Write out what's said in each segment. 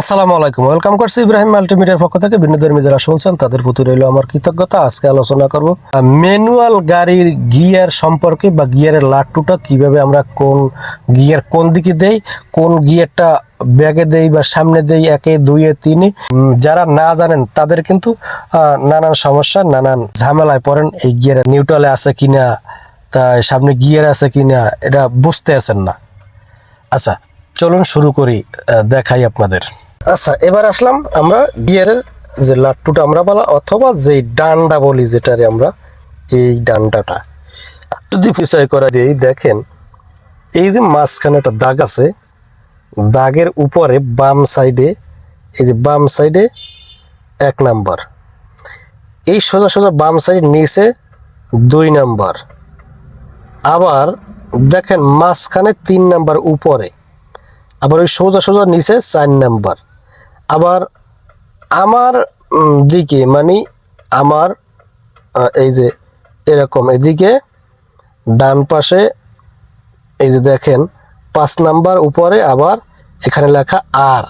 আসসালামু আলাইকুম। ওয়েলকাম করছি ইব্রাহিম মাল্টিমিডিয়ার পক্ষ থেকে বিনোদনী যারা শুনছেন, তাদের প্রতি রইল আমার কৃতজ্ঞতা। আজকে আলোচনা করব ম্যানুয়াল গাড়ির গিয়ার সম্পর্কে বা গিয়ারের লাট্টুটা কীভাবে আমরা কোন গিয়ার কোন দিকে দেই, কোন গিয়ারটা ব্যাগে দেই বা সামনে দেই, একে দুইয়ে তিনে যারা না জানেন তাদের কিন্তু নানান সমস্যা, নানান ঝামেলায় পড়েন এই গিয়ার নিউট্রালে আছে কিনা, তাই সামনে গিয়ার আছে কিনা, এটা বুঝতে আছেন না। আচ্ছা চলুন শুরু করি দেখাই আপনাদের। আচ্ছা এবার আসলাম আমরা গিয়ারের যে লাট্টুটা আমরা বলা অথবা যে ডান্ডা বলি যেটারে আমরা, এই ডান্ডাটা। যদি পিছাই করা দিয়ে দেখেন, এই যে মাঝখানে একটা দাগ আছে, দাগের উপরে বাম সাইডে, এই যে বাম সাইডে এক নাম্বার। এই সোজা সোজা বাম সাইড নিচে দুই নাম্বার। আবার দেখেন মাঝখানে তিন নাম্বার উপরে, আবার ওই সোজা সোজা নিচে চার নাম্বার। আবার আমার দিকে মানে আমার এই যে এরকম এদিকে, ডান পাশে, এই যে দেখেন, পাঁচ নাম্বার উপরে আবার এখানে লেখা আর।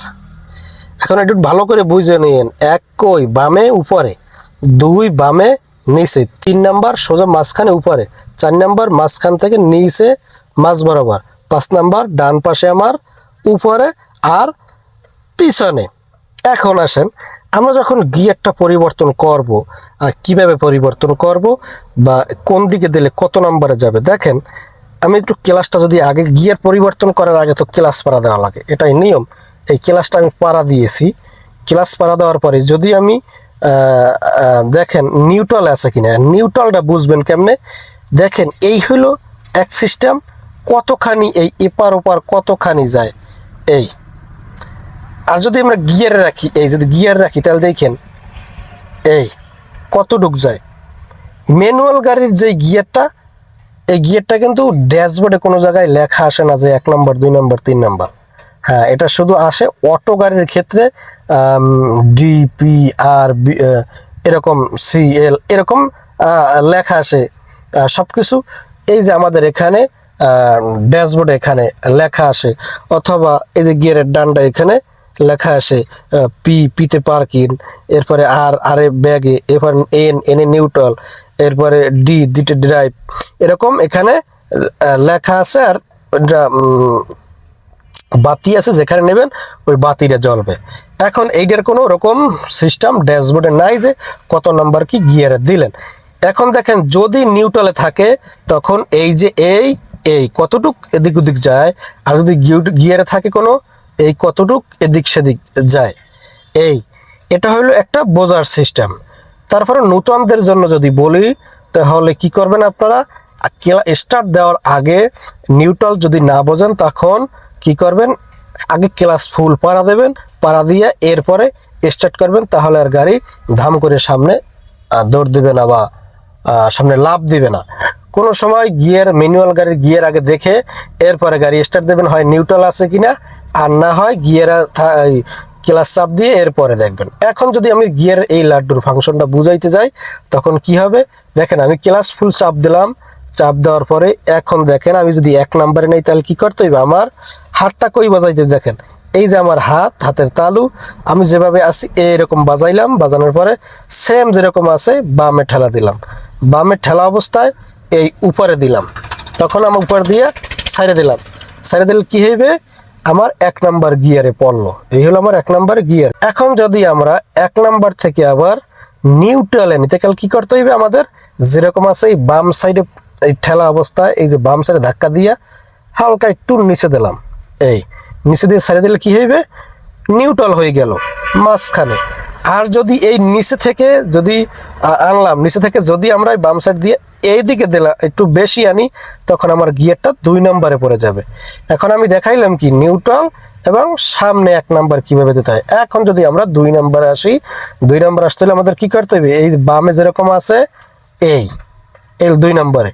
এখন একটু ভালো করে বুঝে নিন এক কই, বামে, উপরে? দুই, বামে, নিচে? তিন নাম্বার সোজা মাঝখানে উপরে? চার নাম্বার মাঝখান থেকে নিচে, মাঝ বরাবর? পাঁচ নাম্বার ডান পাশে আমার, উপরে আর পিছনে? এখন আসেন, আমরা যখন গিয়ারটা পরিবর্তন করব কীভাবে পরিবর্তন করব বা কোন দিকে দিলে কত নম্বরে যাবে, দেখেন, আমি একটু ক্লাসটা যদি আগে গিয়ার পরিবর্তন করার আগে তো ক্লাস পাড়া দেওয়া লাগে, এটাই নিয়ম। এই ক্লাসটা আমি পাড়া দিয়েছি, ক্লাস পাড়া দেওয়ার পরে যদি আমি দেখেন নিউট্রাল আছে কিনা, নিউট্রালটা বুঝবেন কেমনে, দেখেন এই হলো এক সিস্টেম, কতখানি এই এপার ওপার কতখানি যায়, এই আর যদি আমরা গিয়ারে রাখি, এই যদি গিয়ার রাখি, তাহলে দেখেন, এই কতটুক যায়? ম্যানুয়াল গাড়ির যে গিয়ারটা, এই গিয়ারটা কিন্তু ড্যাশবোর্ডে কোনো জায়গায় লেখা আসে না যে এক নম্বর, দুই নম্বর, তিন নম্বর। হ্যাঁ এটা শুধু আসে অটো গাড়ির ক্ষেত্রে ডিপি আর এরকম সিএল, এরকম লেখা আসে সব কিছু এই যে আমাদের এখানে ড্যাশবোর্ডে এখানে লেখা আসে, অথবা এই যে গিয়ারের ডান্ডা এখানে লেখা আসে পি, পিতে পার্কিং এরপরে আর আর এ ব্যাগে, এরপর এন এন এ নিউট্রাল, এরপরে ডি ডিটে ড্রাইভ। এরকম এখানে লেখা আছে আর বাতি আছে যেখানে নেবেন, ওই বাতিটা জ্বলবে। এখন এইটার কোনো রকম সিস্টেম ড্যাশবোর্ডে নাই যে কত নাম্বার কি গিয়ারে দিলেন। এখন দেখেন, যদি নিউট্রালে থাকে, তখন এই যে এই এই, কতটুক এদিক ওদিক যায়, আর যদি গিয়ারে থাকে কোনো এই কতটুক এদিক সেদিক যায়। এই, এটা হলো একটা বোঝার সিস্টেম তারপরে নতুনদের জন্য যদি বলি, তাহলে কি করবেন আপনারা? স্টার্ট দেওয়ার আগে নিউট্রাল যদি না বোঝেন, তখন কি করবেন? আগে ক্লাস ফুল পাড়া দেবেন, পাড়া দিয়ে এরপরে স্টার্ট করবেন, তাহলে আর গাড়ি ধাম করে সামনে দৌড় দিবে না বা সামনে লাভ দিবে না। কোনো সময় গিয়ার ম্যানুয়াল গাড়ির গিয়ার আগে দেখে, এরপরে গাড়ি স্টার্ট দেবেন হয় নিউট্রাল আছে কিনা আর না হয় গিয়ার ক্লাস চাপ দিয়ে এরপরে দেখবেন। এখন যদি আমি গিয়ার এই লাড্ডুর ফাংশনটা বুঝাইতে যাই, তখন কি হবে? দেখেন, আমি ক্লাস ফুল চাপ দিলাম। চাপ দেওয়ার পরে এখন দেখেন, আমি যদি এক নাম্বারে নেই, তাহলে কী করতে হইবে? আমার হাতটা কই বাজাইতে দেখেন, এই যে আমার হাত, হাতের তালু, আমি যেভাবে আছি এরকম বাজাইলাম। বাজানোর পরে সেম যেরকম আছে, বামে ঠেলা দিলাম। বামে ঠেলা অবস্থায় এই উপরে দিলাম। তখন আমার উপর দিয়ে সাইডে দিলাম। সাইডে দিলে কী হইবে? আমার এক নাম্বার গিয়ারে পড়ল। এই হলো আমার এক নাম্বার গিয়ার। এখন যদি আমরা এক নাম্বার থেকে আবার নিউট্রালে নিতে গেলে কি করতে হইবে আমাদের? যেরকম আছে এই বাম সাইডে এই ঠেলা অবস্থায় এই যে বাম সাইডে ধাক্কা দিয়া হালকা একটু নিচে দিলাম। এই, নিচে দিয়ে সাইডে দিলে কি হইবে? নিউট্রাল হয়ে গেল। মাঝখানে। আর যদি এই নিচে থেকে যদি আনলাম, নিচে থেকে যদি আমরা বাম সাইড দিয়ে এই দিকে দিলাম, একটু বেশি আনি, তখন আমার গিয়ারটা দুই নম্বরে পড়ে যাবে। এখন আমি দেখাইলাম কি নিউট্রাল এবং সামনে এক নাম্বার কীভাবে দিতে হয়। এখন যদি আমরা দুই নম্বরে আসি, দুই নম্বর আসতে হলে আমাদের কি করতে হবে? এই বামে যেরকম আছে, এই এল দুই নম্বরে।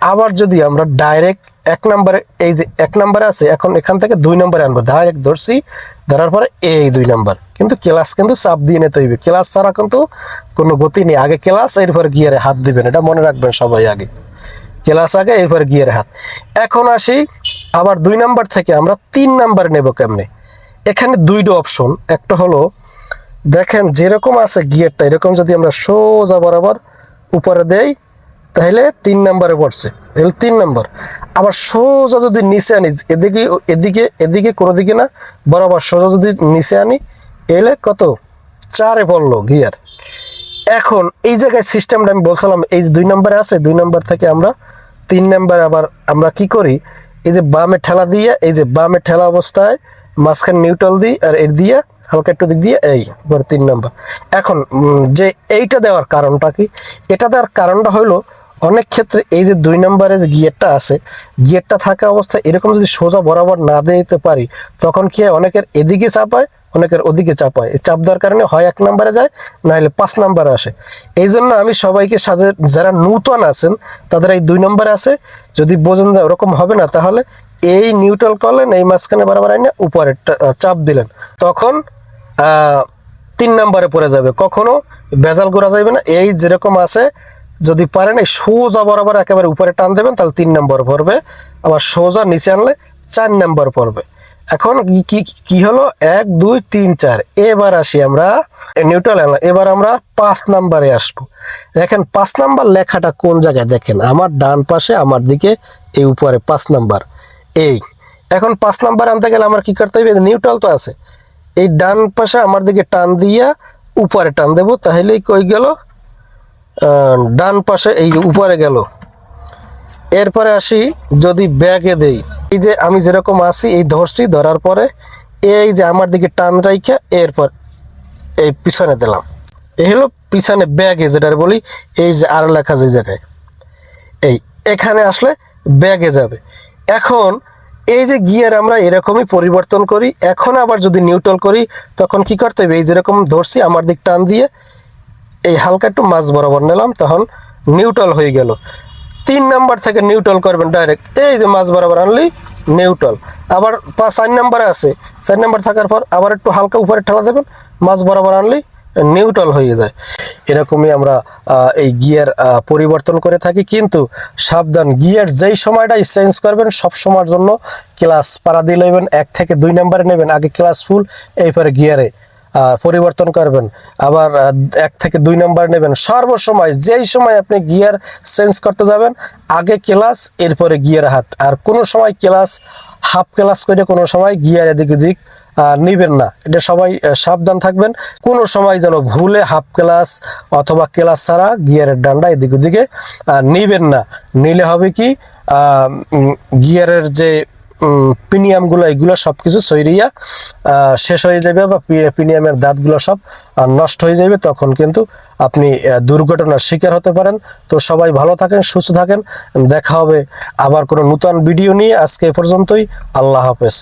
আবার যদি আমরা ডাইরেক্ট এক নম্বরে এই যে এক নম্বরে আছে, এখন এখান থেকে দুই নম্বরে আনব। ডাইরেক্ট ধরছি, ধরার পরে এই দুই নম্বর কিন্তু ক্লাস কিন্তু চাপ দিয়ে নিতে হইবে। ক্লাস ছাড়া কিন্তু কোনো গতি নেই। আগে ক্লাস এরপর গিয়ারে হাত দিবেন। এটা মনে রাখবেন সবাই আগে। ক্লাস আগে, এরপর গিয়ারে হাত। এখন আসি, আবার দুই নাম্বার থেকে আমরা তিন নাম্বার নেব কেমনে? এখানে দুইটা অপশন একটা হলো, দেখেন যেরকম আছে গিয়ারটা এরকম যদি আমরা সোজা বরাবর উপরে দেই তাহলে তিন নম্বরে পড়ছে। এহলো তিন নম্বর। আবার সোজা যদি নিচে আনি, এদিকে এদিকে এদিকে কোনো দিকে না, বরাবর সোজা যদি নিচে আনি, এলে কত? চারে পড়ল গিয়ার। এখন এই জায়গায় সিস্টেমটা আমি বলছিলাম, এই দুই নম্বরে আছে, দুই নম্বর থেকে আমরা তিন নম্বরে আবার আমরা কি করি? এই যে বামে ঠেলা দিয়ে, এই যে বামে ঠেলা অবস্থায় মাঝখানে নিউট্রাল দিই, আর এর দিয়ে হালকা একটু দিক দিয়ে, এই তিন নম্বর। এখন যে এইটা দেওয়ার কারণটা কি? এটা দেওয়ার কারণটা হলো অনেক ক্ষেত্রে এই যে দুই নম্বরে যে গিয়ারটা আছে, গিয়ারটা থাকা অবস্থায় এরকম যদি সোজা বরাবর না দিতে পারি, তখন কি হয়? অনেকের এদিকে চাপায় অনেকের ওদিকে চাপায় চাপ দেওয়ার কারণে হয় এক নম্বরে যায় না হলে পাঁচ নম্বরে আসে। এই জন্য আমি সবাইকে সাজে, যারা নূতন আছেন, তাদের এই দুই নম্বরে আছে। যদি বোঝেন যে ওরকম হবে না, তাহলে এই নিউট্রাল করলেন, এই মাঝখানে বরাবর আইনে উপরে চাপ দিলেন। তখন তিন নম্বরে পড়ে যাবে। কখনো ভেজাল করা যাবে না। এই যেরকম আছে যদি পারেন, এই সোজা বরাবর একেবারে উপরে টান দেবেন, তাহলে তিন নম্বর পড়বে। আবার সোজা নিচে আনলে চার নম্বর পড়বে। এখন কি- কি হলো? এক, দুই, তিন, চার। এবার আসি আমরা নিউট্রাল আনলাম এবার আমরা পাঁচ নাম্বারে আসব। দেখেন, পাঁচ নাম্বার লেখাটা কোন জায়গায়? দেখেন, আমার ডান পাশে, আমার দিকে, এই উপরে পাঁচ নাম্বার। এই, এখন পাঁচ নাম্বার আনতে গেলে আমার কি করতে হবে? নিউট্রাল তো আছে। এই ডান পাশে, আমার দিকে টান দিয়া, উপরে টান দেবো, তাহলেই কই গেল? ডান পাশে এই উপরে গেল। এরপরে আসি যদি ব্যাগে দেই। এই যে আমি যেরকম আছি, এই ধরছি, ধরার পরে এই যে আমার দিকে টান রাইখা, এরপর এই পিছনে দিলাম। এই হলো পিছনে ব্যাগে যেটা বলি, এই যে আর লেখা যে জায়গায়। এই এখানে আসলে ব্যাগে যাবে। এখন এই যে গিয়ার আমরা এরকমই পরিবর্তন করি, এখন আবার যদি নিউট্রাল করি, তখন কি করতে হবে? এই যেরকম ধরছি, আমার দিক টান দিয়ে এই হালকা একটু মাছ বরাবর নিলাম, তখন নিউট্রাল হয়ে গেল। তিন নাম্বার থেকে নিউট্রাল করবেন ডাইরেক্ট এই যে মাছ বরাবর আনলি নিউট্রাল আবার পাঁচ, চার নাম্বারে আছে। চার নাম্বার থাকার পর আবার একটু হালকা উপরে ঠেলা দেবেন, মাছ বরাবর আনলি নিউট্রাল হয়ে যায়। এরকমই আমরা এই গিয়ার পরিবর্তন করে থাকি। কিন্তু সাবধান গিয়ার যেই সময়টাই চেঞ্জ করবেন, সব সময়ের জন্য ক্লাস পাড়া দিয়ে নেবেন এক থেকে দুই নাম্বারে নেবেন। আগে ক্লাস ফুল এরপরে গিয়ারে পরিবর্তন করবেন। আবার এক থেকে দুই নাম্বার নেবেন। সর্বসময়, যেই সময় আপনি গিয়ার চেঞ্জ করতে যাবেন, আগে ক্লাস, এরপরে গিয়ার হাত। আর কোনো সময় ক্লাস, হাফ ক্লাস করে কোনো সময় গিয়ার এদিক ওদিক নিবেন না। এটা সবাই সাবধান থাকবেন। কোনো সময় যেন ভুলে হাফ ক্লাস অথবা ক্লাস ছাড়া গিয়ারের ডান্ডা এদিক ওদিকে নিবেন না। নিলে হবে কি গিয়ারের যে পিনিয়ামগুলো এগুলো সব কিছু সৈরিয়া শেষ হয়ে যাবে বা প্রিমিয়ামের দাঁতগুলো সব নষ্ট হয়ে যাবে, তখন কিন্তু আপনি দুর্ঘটনার শিকার হতে পারেন। তো সবাই ভালো থাকেন, সুস্থ থাকেন। দেখা হবে আবার কোনো নূতন ভিডিও নিয়ে। আজকে এ পর্যন্তই। আল্লাহ হাফেজ।